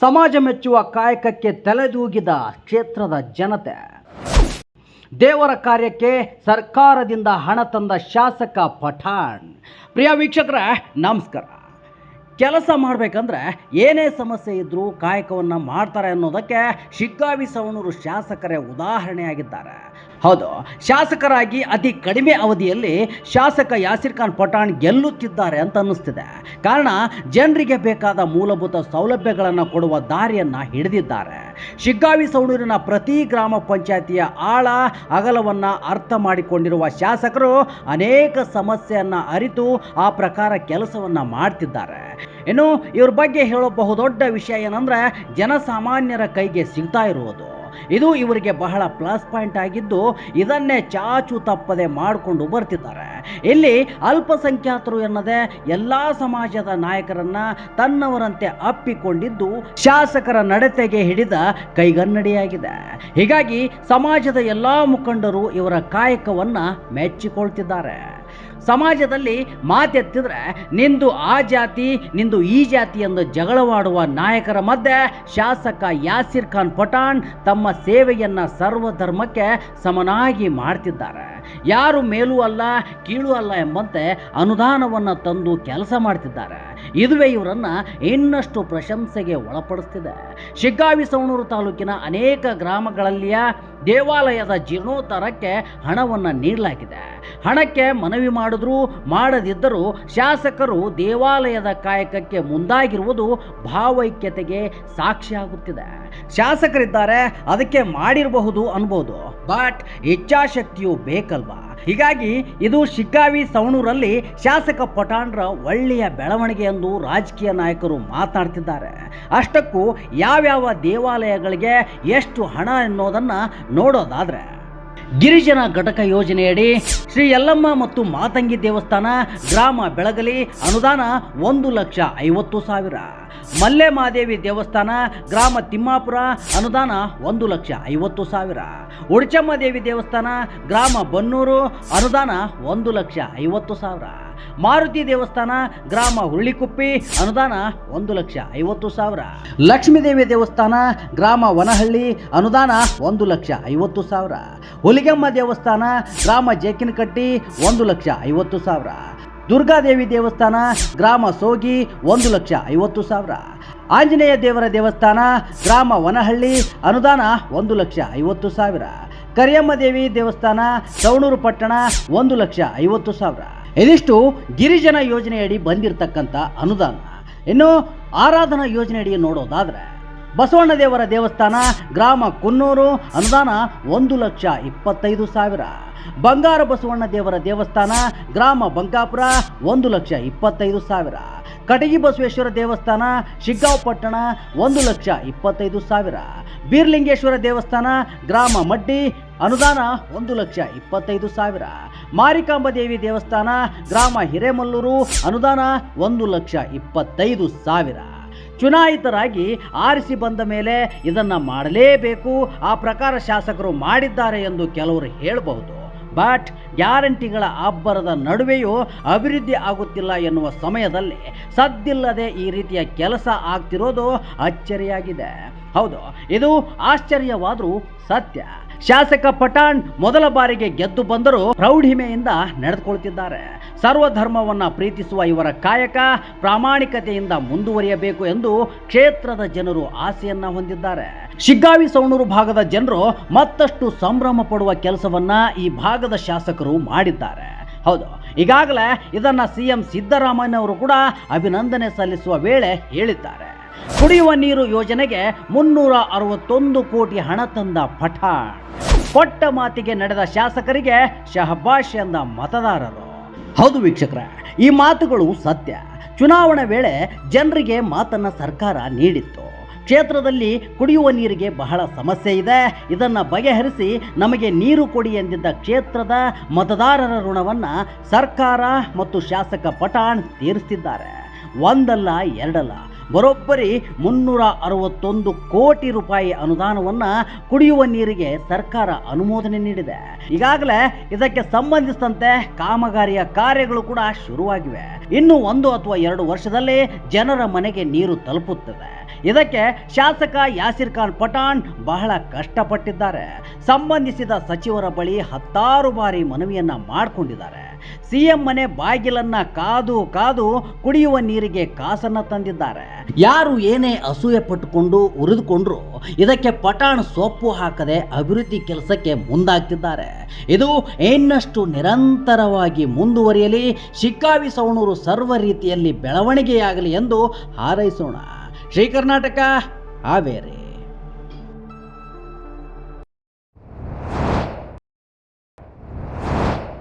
ಸಮಾಜ ಮೆಚ್ಚುವ ಕಾಯಕಕ್ಕೆ ತಲೆದೂಗಿದ ಕ್ಷೇತ್ರದ ಜನತೆ. ದೇವರ ಕಾರ್ಯಕ್ಕೆ ಸರ್ಕಾರದಿಂದ ಹಣ ತಂದ ಶಾಸಕ ಪಠಾಣ್. ಪ್ರಿಯ ವೀಕ್ಷಕರ, ನಮಸ್ಕಾರ. ಕೆಲಸ ಮಾಡಬೇಕಂದ್ರೆ ಏನೇ ಸಮಸ್ಯೆ ಇದ್ದರೂ ಕಾಯಕವನ್ನು ಮಾಡ್ತಾರೆ ಅನ್ನೋದಕ್ಕೆ ಶಿಗ್ಗಾವಿ ಸವಣೂರು ಶಾಸಕರೇ ಉದಾಹರಣೆಯಾಗಿದ್ದಾರೆ. ಹೌದು, ಶಾಸಕರಾಗಿ ಅತಿ ಕಡಿಮೆ ಅವಧಿಯಲ್ಲಿ ಶಾಸಕ ಯಾಸಿರ್ ಖಾನ್ ಪಠಾಣ್ ಗೆಲ್ಲುತ್ತಿದ್ದಾರೆ ಅಂತ ಅನ್ನಿಸ್ತಿದೆ. ಕಾರಣ, ಜನರಿಗೆ ಬೇಕಾದ ಮೂಲಭೂತ ಸೌಲಭ್ಯಗಳನ್ನು ಕೊಡುವ ದಾರಿಯನ್ನು ಹಿಡಿದಿದ್ದಾರೆ. ಶಿಗ್ಗಾವಿ ಸವಣೂರಿನ ಪ್ರತಿ ಗ್ರಾಮ ಪಂಚಾಯತಿಯ ಆಳ, ಅಗಲವನ್ನು ಅರ್ಥ ಮಾಡಿಕೊಂಡಿರುವ ಶಾಸಕರು ಅನೇಕ ಸಮಸ್ಯೆಯನ್ನು ಅರಿತು ಆ ಪ್ರಕಾರ ಕೆಲಸವನ್ನು ಮಾಡ್ತಿದ್ದಾರೆ. ಇನ್ನು ಇವ್ರ ಬಗ್ಗೆ ಹೇಳೋ ಬಹುದೊಡ್ಡ ವಿಷಯ ಏನಂದ್ರೆ ಜನಸಾಮಾನ್ಯರ ಕೈಗೆ ಸಿಗ್ತಾ ಇರುವುದು. ಇದು ಇವರಿಗೆ ಬಹಳ ಪ್ಲಸ್ ಪಾಯಿಂಟ್ ಆಗಿದ್ದು ಇದನ್ನೇ ಚಾಚು ತಪ್ಪದೆ ಮಾಡಿಕೊಂಡು ಬರ್ತಿದ್ದಾರೆ. ಇಲ್ಲಿ ಅಲ್ಪಸಂಖ್ಯಾತರು ಎನ್ನದೆ ಎಲ್ಲ ಸಮಾಜದ ನಾಯಕರನ್ನ ತನ್ನವರಂತೆ ಅಪ್ಪಿಕೊಂಡಿದ್ದು ಶಾಸಕರ ನಡತೆಗೆ ಹಿಡಿದ ಕೈಗನ್ನಡಿಯಾಗಿದೆ. ಹೀಗಾಗಿ ಸಮಾಜದ ಎಲ್ಲ ಮುಖಂಡರು ಇವರ ಕಾಯಕವನ್ನ ಮೆಚ್ಚಿಕೊಳ್ತಿದ್ದಾರೆ. ಸಮಾಜದಲ್ಲಿ ಮಾತೆತ್ತಿದ್ರೆ, ನಿಂದು ಆ ಜಾತಿ, ನಿಂದು ಈ ಜಾತಿ ಎಂದು ಜಗಳವಾಡುವ ನಾಯಕರ ಮಧ್ಯೆ ಶಾಸಕ ಯಾಸಿರ್ ಖಾನ್ ಪಠಾಣ್ ತಮ್ಮ ಸೇವೆಯನ್ನು ಸರ್ವಧರ್ಮಕ್ಕೆ ಸಮನಾಗಿ ಮಾಡ್ತಿದ್ದಾರೆ. ಯಾರು ಮೇಲೂ ಅಲ್ಲ, ಕೀಳು ಅಲ್ಲ ಎಂಬಂತೆ ಅನುದಾನವನ್ನು ತಂದು ಕೆಲಸ ಮಾಡ್ತಿದ್ದಾರೆ. ಇದುವೇ ಇವರನ್ನು ಇನ್ನಷ್ಟು ಪ್ರಶಂಸೆಗೆ ಒಳಪಡಿಸ್ತಿದೆ. ಶಿಗ್ಗಾವಿ ಸವಣೂರು ತಾಲೂಕಿನ ಅನೇಕ ಗ್ರಾಮಗಳಲ್ಲಿಯ ದೇವಾಲಯದ ಜೀರ್ಣೋದ್ಧಾರಕ್ಕೆ ಹಣವನ್ನು ನೀಡಲಾಗಿದೆ. ಹಣಕ್ಕೆ ಮನವಿ ಮಾಡಿದ್ರೂ ಮಾಡದಿದ್ದರೂ ಶಾಸಕರು ದೇವಾಲಯದ ಕಾಯಕಕ್ಕೆ ಮುಂದಾಗಿರುವುದು ಭಾವೈಕ್ಯತೆಗೆ ಸಾಕ್ಷಿಯಾಗುತ್ತಿದೆ. ಶಾಸಕರಿದ್ದಾರೆ, ಅದಕ್ಕೆ ಮಾಡಿರಬಹುದು ಅನ್ಬೋದು. ಬಟ್ ಇಚ್ಛಾಶಕ್ತಿಯು ಬೇಕಲ್ವಾ? ಹೀಗಾಗಿ ಇದು ಶಿಗ್ಗಾವಿ ಸವಣೂರಲ್ಲಿ ಶಾಸಕ ಪಟಾಣ್ರ ಒಳ್ಳೆಯ ಬೆಳವಣಿಗೆ ಎಂದು ರಾಜಕೀಯ ನಾಯಕರು ಮಾತನಾಡ್ತಿದ್ದಾರೆ. ಅಷ್ಟಕ್ಕೂ ಯಾವ್ಯಾವ ದೇವಾಲಯಗಳಿಗೆ ಎಷ್ಟು ಹಣ ಎನ್ನೋದನ್ನು ನೋಡೋದಾದ್ರೆ ಗಿರಿಜನ ಘಟಕ ಯೋಜನೆಯಡಿ ಶ್ರೀ ಯಲ್ಲಮ್ಮ ಮತ್ತು ಮಾತಂಗಿ ದೇವಸ್ಥಾನ ಗ್ರಾಮ ಬೆಳಗಲಿ ಅನುದಾನ ಒಂದು ಲಕ್ಷ ಐವತ್ತು ಸಾವಿರ. ಮಲ್ಲೆ ಮಾದೇವಿ ದೇವಸ್ಥಾನ ಗ್ರಾಮ ತಿಮ್ಮಾಪುರ ಅನುದಾನ ಒಂದು ಲಕ್ಷ ಐವತ್ತು ಸಾವಿರ. ಉಡ್ಚಮ್ಮ ದೇವಿ ದೇವಸ್ಥಾನ ಗ್ರಾಮ ಬನ್ನೂರು ಅನುದಾನ ಒಂದು ಲಕ್ಷ ಐವತ್ತು ಸಾವಿರ. ಮಾರುತಿ ದೇವಸ್ಥಾನ, ಗ್ರಾಮ ಹುರುಳಿಕುಪ್ಪಿ, ಅನುದಾನ ಒಂದು ಲಕ್ಷ ಐವತ್ತು ಸಾವಿರ. ಲಕ್ಷ್ಮೀದೇವಿ ದೇವಸ್ಥಾನ, ಗ್ರಾಮ ವನಹಳ್ಳಿ, ಅನುದಾನ ಒಂದು ಲಕ್ಷ ಐವತ್ತು ಸಾವಿರ. ಹುಲಿಗೆಮ್ಮ ದೇವಸ್ಥಾನ, ಗ್ರಾಮ ಜೇಕಿನಕಟ್ಟಿ, ಒಂದು ಲಕ್ಷ ಐವತ್ತು ಸಾವಿರ. ದುರ್ಗಾದೇವಿ ದೇವಸ್ಥಾನ, ಗ್ರಾಮ ಸೋಗಿ, ಒಂದು ಲಕ್ಷ ಐವತ್ತು ಸಾವಿರ. ಆಂಜನೇಯ ದೇವರ ದೇವಸ್ಥಾನ, ಗ್ರಾಮ ವನಹಳ್ಳಿ, ಅನುದಾನ ಒಂದು ಲಕ್ಷ ಐವತ್ತು ಸಾವಿರ. ಕರಿಯಮ್ಮ ದೇವಿ ದೇವಸ್ಥಾನ ಸವಣೂರು ಪಟ್ಟಣ, ಒಂದು ಲಕ್ಷ ಐವತ್ತು ಸಾವಿರ. ಇದಿಷ್ಟು ಗಿರಿಜನ ಯೋಜನೆಯಡಿ ಬಂದಿರತಕ್ಕಂಥ ಅನುದಾನ. ಇನ್ನು ಆರಾಧನಾ ಯೋಜನೆಯಡಿ ನೋಡೋದಾದ್ರೆ ಬಸವಣ್ಣ ದೇವರ ದೇವಸ್ಥಾನ, ಗ್ರಾಮ ಕುನ್ನೂರು, ಅನುದಾನ ಒಂದು ಲಕ್ಷ ಇಪ್ಪತ್ತೈದು ಸಾವಿರ. ಬಂಗಾರ ಬಸವಣ್ಣ ದೇವರ ದೇವಸ್ಥಾನ, ಗ್ರಾಮ ಬಂಕಾಪುರ ಒಂದು ಲಕ್ಷ ಇಪ್ಪತ್ತೈದು ಸಾವಿರ. ಕಟಗಿ ಬಸವೇಶ್ವರ ದೇವಸ್ಥಾನ, ಶಿಗ್ಗಾಂವ್ ಪಟ್ಟಣ ಒಂದು ಲಕ್ಷ ಇಪ್ಪತ್ತೈದು ಸಾವಿರ. ಬೀರ್ಲಿಂಗೇಶ್ವರ ದೇವಸ್ಥಾನ, ಗ್ರಾಮ ಮಡ್ಡಿ, ಅನುದಾನ ಒಂದು ಲಕ್ಷ ಇಪ್ಪತ್ತೈದು ಸಾವಿರ. ಮಾರಿಕಾಂಬ ದೇವಿ ದೇವಸ್ಥಾನ, ಗ್ರಾಮ ಹಿರೇಮಲ್ಲೂರು, ಅನುದಾನ ಒಂದು ಲಕ್ಷ ಇಪ್ಪತ್ತೈದು ಸಾವಿರ. ಚುನಾಯಿತರಾಗಿ ಆರಿಸಿ ಬಂದ ಮೇಲೆ ಇದನ್ನು ಮಾಡಲೇಬೇಕು, ಆ ಪ್ರಕಾರ ಶಾಸಕರು ಮಾಡಿದ್ದಾರೆ ಎಂದು ಕೆಲವರು ಹೇಳಬಹುದು. ಬಟ್ ಗ್ಯಾರಂಟಿಗಳ ಅಬ್ಬರದ ನಡುವೆಯೂ ಅಭಿವೃದ್ಧಿ ಆಗುತ್ತಿಲ್ಲ ಎನ್ನುವ ಸಮಯದಲ್ಲಿ ಸದ್ದಿಲ್ಲದೆ ಈ ರೀತಿಯ ಕೆಲಸ ಆಗ್ತಿರೋದು ಅಚ್ಚರಿಯಾಗಿದೆ. ಹೌದು, ಇದು ಆಶ್ಚರ್ಯವಾದರೂ ಸತ್ಯ. ಶಾಸಕ ಪಠಾಣ್ ಮೊದಲ ಬಾರಿಗೆ ಗೆದ್ದು ಬಂದರೂ ಪ್ರೌಢಿಮೆಯಿಂದ ನಡೆದುಕೊಳ್ತಿದ್ದಾರೆ. ಸರ್ವಧರ್ಮವನ್ನ ಪ್ರೀತಿಸುವ ಇವರ ಕಾಯಕ ಪ್ರಾಮಾಣಿಕತೆಯಿಂದ ಮುಂದುವರಿಯಬೇಕು ಎಂದು ಕ್ಷೇತ್ರದ ಜನರು ಆಸೆಯನ್ನ ಹೊಂದಿದ್ದಾರೆ. ಶಿಗ್ಗಾವಿ ಸೌಣೂರು ಭಾಗದ ಜನರು ಮತ್ತಷ್ಟು ಸಂಭ್ರಮ ಪಡುವ ಕೆಲಸವನ್ನ ಈ ಭಾಗದ ಶಾಸಕರು ಮಾಡಿದ್ದಾರೆ. ಹೌದು, ಈಗಾಗಲೇ ಇದನ್ನ ಸಿಎಂ ಸಿದ್ದರಾಮಯ್ಯ ಅವರು ಕೂಡ ಅಭಿನಂದನೆ ಸಲ್ಲಿಸುವ ವೇಳೆ ಹೇಳಿದ್ದಾರೆ. ಕುಡಿಯುವ ನೀರು ಯೋಜನೆಗೆ ಮುನ್ನೂರ ಅರವತ್ತೊಂದು ಕೋಟಿ ಹಣ ತಂದ ಪಠಾಣ್. ಕೊಟ್ಟ ಮಾತಿಗೆ ನಡೆದ ಶಾಸಕರಿಗೆ ಶಹಬಾಷ್ ಎಂದ ಮತದಾರರು. ಹೌದು ವೀಕ್ಷಕರ, ಈ ಮಾತುಗಳು ಸತ್ಯ. ಚುನಾವಣೆ ವೇಳೆ ಜನರಿಗೆ ಮಾತನ್ನ ಸರ್ಕಾರ ನೀಡಿತ್ತು. ಕ್ಷೇತ್ರದಲ್ಲಿ ಕುಡಿಯುವ ನೀರಿಗೆ ಬಹಳ ಸಮಸ್ಯೆ ಇದೆ. ಇದನ್ನು ಬಗೆಹರಿಸಿ ನಮಗೆ ನೀರು ಕೊಡಿ ಎಂದಿದ್ದ ಕ್ಷೇತ್ರದ ಮತದಾರರ ಋಣವನ್ನು ಸರ್ಕಾರ ಮತ್ತು ಶಾಸಕ ಪಠಾಣ್ ತೀರಿಸ್ತಿದ್ದಾರೆ. ಒಂದಲ್ಲ ಎರಡಲ್ಲ ಬರೋಬ್ಬರಿ ಮುನ್ನೂರ ಅರವತ್ತೊಂದು ಕೋಟಿ ರೂಪಾಯಿ ಅನುದಾನವನ್ನು ಕುಡಿಯುವ ನೀರಿಗೆ ಸರ್ಕಾರ ಅನುಮೋದನೆ ನೀಡಿದೆ. ಈಗಾಗಲೇ ಇದಕ್ಕೆ ಸಂಬಂಧಿಸಿದಂತೆ ಕಾಮಗಾರಿಯ ಕಾರ್ಯಗಳು ಕೂಡ ಶುರುವಾಗಿವೆ. ಇನ್ನು ಒಂದು ಅಥವಾ ಎರಡು ವರ್ಷದಲ್ಲಿ ಜನರ ಮನೆಗೆ ನೀರು ತಲುಪುತ್ತದೆ. ಇದಕ್ಕೆ ಶಾಸಕ ಯಾಸಿರ್ ಖಾನ್ ಪಠಾಣ್ ಬಹಳ ಕಷ್ಟಪಟ್ಟಿದ್ದಾರೆ. ಸಂಬಂಧಿಸಿದ ಸಚಿವರ ಬಳಿ ಹತ್ತಾರು ಬಾರಿ ಮನವಿಯನ್ನ ಮಾಡಿಕೊಂಡಿದ್ದಾರೆ. ಸಿಎಂ ಮನೆ ಬಾಗಿಲನ್ನ ಕಾದು ಕಾದು ಕುಡಿಯುವ ನೀರಿಗೆ ಕಾಸನ್ನ ತಂದಿದ್ದಾರೆ. ಯಾರು ಏನೇ ಅಸೂಯೆ ಪಟ್ಟುಕೊಂಡು ಉರಿದುಕೊಂಡ್ರು ಇದಕ್ಕೆ ಪಟಾಣ್ ಸೊಪ್ಪು ಹಾಕದೆ ಅಭಿವೃದ್ಧಿ ಕೆಲಸಕ್ಕೆ ಮುಂದಾಗ್ತಿದ್ದಾರೆ. ಇದು ಇನ್ನಷ್ಟು ನಿರಂತರವಾಗಿ ಮುಂದುವರಿಯಲಿ, ಶಿಕ್ಕಾವಿ ಸವಣೂರು ಸರ್ವ ರೀತಿಯಲ್ಲಿ ಬೆಳವಣಿಗೆಯಾಗಲಿ ಎಂದು ಹಾರೈಸೋಣ. ಶ್ರೀ ಕರ್ನಾಟಕ ಹಾವೇರಿ.